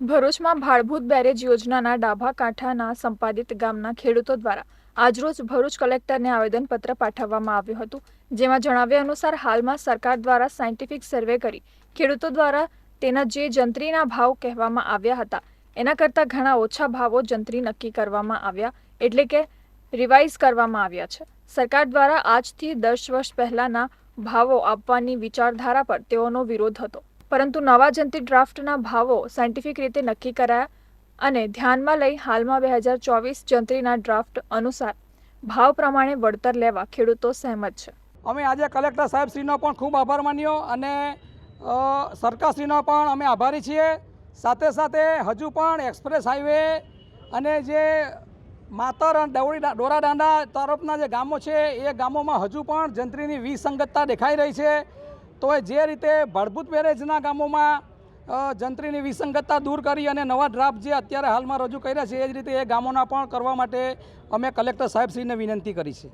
ભરૂચમાં ભાડભૂત બેરેજ યોજનાના ડાભા કાંઠાના સંપાદિત ગામના ખેડૂતો દ્વારા આજરોજ ભરૂચ કલેક્ટરને આવેદનપત્ર પાઠવવામાં આવ્યું હતું, જેમાં જણાવ્યા અનુસાર હાલમાં સરકાર દ્વારા સાયન્ટિફિક સર્વે કરી ખેડૂતો દ્વારા તેના જે જંત્રીના ભાવ કહેવામાં આવ્યા હતા, એના કરતાં ઘણા ઓછા ભાવો જંત્રી નક્કી કરવામાં આવ્યા એટલે કે રિવાઇઝ કરવામાં આવ્યા છે. સરકાર દ્વારા આજથી દસ વર્ષ પહેલાના ભાવો આપવાની વિચારધારા પર તેઓનો વિરોધ હતો. પરંતુ નવા જંતી ડ્રાફ્ટના ભાવો સાયન્ટિફિક રીતે નક્કી કરાયા અને ધ્યાનમાં લઈ હાલમાં બે હજાર ચોવીસ જંત્રીના ડ્રાફ્ટ અનુસાર ભાવ પ્રમાણે વળતર લેવા ખેડૂતો સહેમત છે. અમે આજે કલેક્ટર સાહેબશ્રીનો પણ ખૂબ આભાર માન્યો અને સરકારશ્રીનો પણ અમે આભારી છીએ. સાથે સાથે હજુ પણ એક્સપ્રેસ હાઈવે અને જે માતર અને ડવડી ડોરાડાંડા તરફના જે ગામો છે, એ ગામોમાં હજુ પણ જંત્રીની વિસંગતતા દેખાઈ રહી છે. તો જે રીતે ભડભૂત બેરેજના ગામોમાં જંત્રીની વિસંગતતા દૂર કરી અને નવા ડ્રાફ્ટ જે અત્યારે હાલમાં રજૂ કર્યા છે, એ જ રીતે એ ગામોના પણ કરવા માટે અમે કલેક્ટર સાહેબશ્રીને વિનંતી કરી છે.